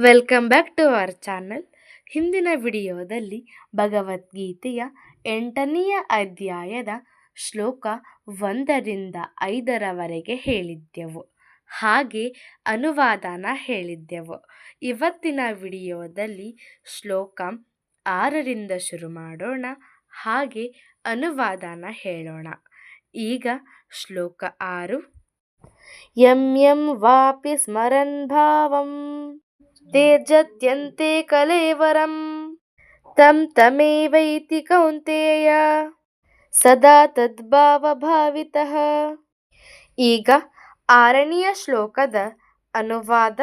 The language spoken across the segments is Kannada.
Welcome back to our channel. ಹಿಂದಿನ ವಿಡಿಯೋದಲ್ಲಿ ಭಗವದ್ಗೀತೆಯ ಎಂಟನೆಯ ಅಧ್ಯಾಯದ ಶ್ಲೋಕ ಒಂದರಿಂದ ಐದರವರೆಗೆ ಹೇಳಿದ್ದೆವು. ಹಾಗೆ ಅನುವಾದನ ಹೇಳಿದ್ದೆವು. ಇವತ್ತಿನ ವಿಡಿಯೋದಲ್ಲಿ ಶ್ಲೋಕ ಆರರಿಂದ ಶುರು ಮಾಡೋಣ, ಹಾಗೆ ಅನುವಾದನ ಹೇಳೋಣ. ಈಗ ಶ್ಲೋಕ ಆರು. ಯಂ ಯಂ ವಾಪಿ ಸ್ಮರನ್ ಭಾವಂ. ತೇಜತ್ಯಂತೆ ಕಲೇವರಂ. ತಂ ತಮೇವೈತಿ ಕೌಂತೆಯ. ಸದಾ ತದ್ಭಾವಭಾವಿತಃ. ಈಗ ಆರನೆಯ ಶ್ಲೋಕದ ಅನುವಾದ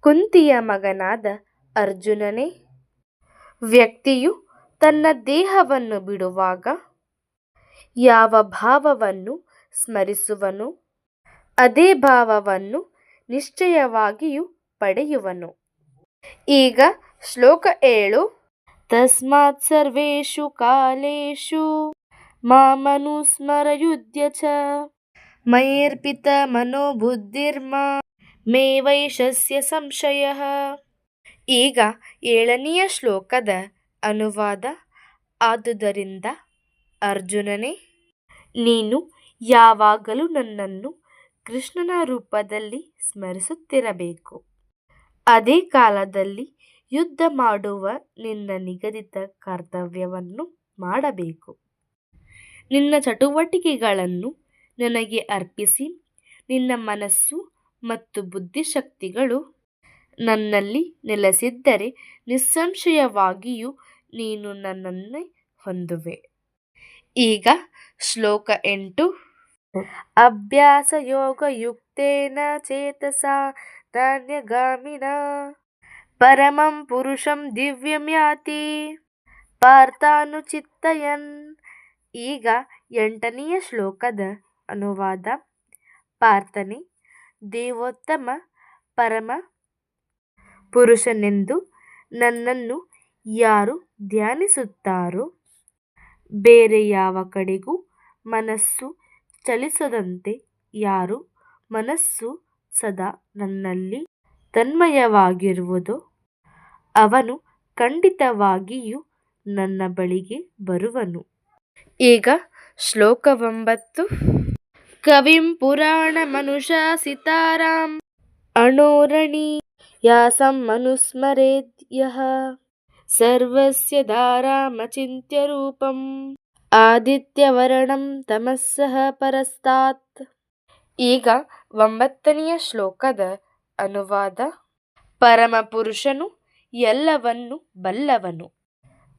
ಕುಂತಿಯ ಮಗನಾದ ಅರ್ಜುನನೇ. ವ್ಯಕ್ತಿಯು ತನ್ನ ದೇಹವನ್ನು ಬಿಡುವಾಗ ಯಾವ ಭಾವವನ್ನು ಸ್ಮರಿಸುವನು? ಅದೇ ಭಾವವನ್ನು ನಿಶ್ಚಯವಾಗಿಯೂ ಪಡೆಯುವನು. ಈಗ ಶ್ಲೋಕ ಏಳು. ತಸ್ಮಾತ್ ಸರ್ವೇಷು ಕಾಲೇಷು ಮಾಮನುಸ್ಮರಯುಧ್ಯ ಚ. ಮೈರ್ಪಿತ ಮನೋಬುದ್ಧಿರ್ಮ ಮೇ ವೈಶಸ್ಯ ಸಂಶಯ. ಈಗ ಏಳನೆಯ ಶ್ಲೋಕದ ಅನುವಾದ ಆದುದರಿಂದ ಅರ್ಜುನನೇ, ನೀನು ಯಾವಾಗಲೂ ನನ್ನನ್ನು ಕೃಷ್ಣನ ರೂಪದಲ್ಲಿ ಸ್ಮರಿಸುತ್ತಿರಬೇಕು. ಅದೇ ಕಾಲದಲ್ಲಿ ಯುದ್ಧ ಮಾಡುವ ನಿನ್ನ ನಿಗದಿತ ಕರ್ತವ್ಯವನ್ನು ಮಾಡಬೇಕು. ನಿನ್ನ ಚಟುವಟಿಕೆಗಳನ್ನು ನನಗೆ ಅರ್ಪಿಸಿ, ನಿನ್ನ ಮನಸ್ಸು ಮತ್ತು ಬುದ್ಧಿಶಕ್ತಿಗಳು ನನ್ನಲ್ಲಿ ನೆಲೆಸಿದ್ದರೆ ನಿಸ್ಸಂಶಯವಾಗಿಯೂ ನೀನು ನನ್ನನ್ನೇ ಹೊಂದುವೆ. ಈಗ ಶ್ಲೋಕ ಎಂಟು. ಅಭ್ಯಾಸ ಯೋಗಯುಕ್ತೇನ ಚೇತಸ ಧಾನ್ಯಗಾಮಿನ ಪರಮಂ ಪುರುಷಂ ದಿವ್ಯಂ ಯಾತಿ. ಪಾರ್ಥಾನುಚಿತ್ತಯನ್. ಈಗ ಎಂಟನೆಯ ಶ್ಲೋಕದ ಅನುವಾದ. ಪಾರ್ಥನೆ, ದೇವೋತ್ತಮ, ಪರಮ ಪುರುಷನೆಂದು ನನ್ನನ್ನು ಯಾರು ಧ್ಯಾನಿಸುತ್ತಾರೋ, ಬೇರೆ ಯಾವ ಕಡೆಗೂ ಮನಸ್ಸು ಚಲಿಸದಂತೆ ಯಾರು ಮನಸ್ಸು ಸದಾ ನನ್ನಲ್ಲಿ ತನ್ಮಯವಾಗಿರುವುದು. ಅವನು ಖಂಡಿತವಾಗಿಯೂ ನನ್ನ ಬಳಿಗೆ ಬರುವನು. ಈಗ ಶ್ಲೋಕ ಒಂಬತ್ತು ಕವಿಂ ಪುರಾಣ ಮನುಷಾಸಿತಾರಾಂ ಅಣೋರಣಿ ಯಾಸಂ ಮನುಸ್ಮರೇದ್ಯಃ. ಸರ್ವಸ್ಯ ಧಾರಾಮಚಿಂತ್ಯ ರೂಪಂ ಆದಿತ್ಯವರ್ಣಂ ತಮಸ್ಸಹ ಪರಸ್ತಾತ್. ಈಗ ಒಂಬತ್ತನೆಯ ಶ್ಲೋಕದ ಅನುವಾದ, ಪರಮಪುರುಷನು ಎಲ್ಲವನ್ನು ಬಲ್ಲವನು,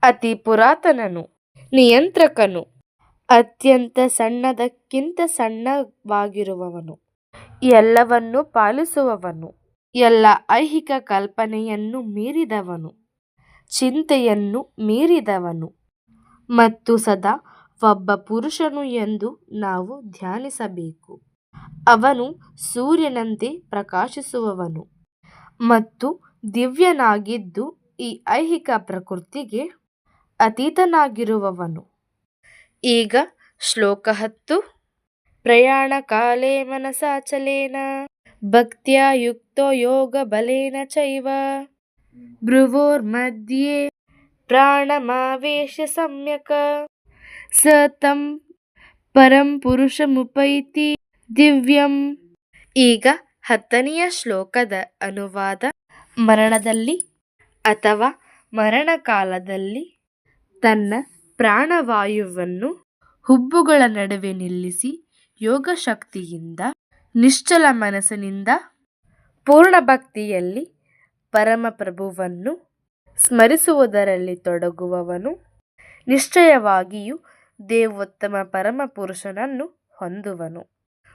ಅತಿ ಪುರಾತನನು, ನಿಯಂತ್ರಕನು, ಅತ್ಯಂತ ಸಣ್ಣದಕ್ಕಿಂತ ಸಣ್ಣವಾಗಿರುವವನು, ಎಲ್ಲವನ್ನು ಪಾಲಿಸುವವನು, ಎಲ್ಲ ಐಹಿಕ ಕಲ್ಪನೆಯನ್ನು ಮೀರಿದವನು, ಚಿಂತೆಯನ್ನು ಮೀರಿದವನು, ಮತ್ತು ಸದಾ ಒಬ್ಬ ಪುರುಷನು ಎಂದು ನಾವು ಧ್ಯಾನಿಸಬೇಕು. ಅವನು ಸೂರ್ಯನಂತೆ ಪ್ರಕಾಶಿಸುವವನು ಮತ್ತು ದಿವ್ಯನಾಗಿದ್ದು ಈ ಐಹಿಕ ಪ್ರಕೃತಿಗೆ ಅತೀತನಾಗಿರುವವನು. ಈಗ ಶ್ಲೋಕ ಹತ್ತು. ಪ್ರಯಾಣ ಕಾಲೇ ಮನಸಾಚಲೇನ ಭಕ್ತಿಯ ಯುಕ್ತೋ ಯೋಗ ಬಲೇನ ಚೈವ. ಭ್ರುವೋರ್ಮಧ್ಯೆ ಪ್ರಾಣಮಾವೇಶ ಸಮ್ಯಕ ಸತಂ ಪರಂ ಪರಂ ಪುರುಷಮುಪೈತಿ ದಿವ್ಯಂ. ಈಗ ಹತ್ತನೆಯ ಶ್ಲೋಕದ ಅನುವಾದ. ಮರಣದಲ್ಲಿ ಅಥವಾ ಮರಣಕಾಲದಲ್ಲಿ ತನ್ನ ಪ್ರಾಣವಾಯುವನ್ನು ಹುಬ್ಬುಗಳ ನಡುವೆ ನಿಲ್ಲಿಸಿ ಯೋಗ ಶಕ್ತಿಯಿಂದ ನಿಶ್ಚಲ ಮನಸ್ಸಿನಿಂದ ಪೂರ್ಣ ಭಕ್ತಿಯಲ್ಲಿ ಪರಮಪ್ರಭುವನ್ನು ಸ್ಮರಿಸುವುದರಲ್ಲಿ ತೊಡಗುವವನು. ನಿಶ್ಚಯವಾಗಿಯೂ ದೇವೋತ್ತಮ ಪರಮಪುರುಷನನ್ನು ಹೊಂದುವನು.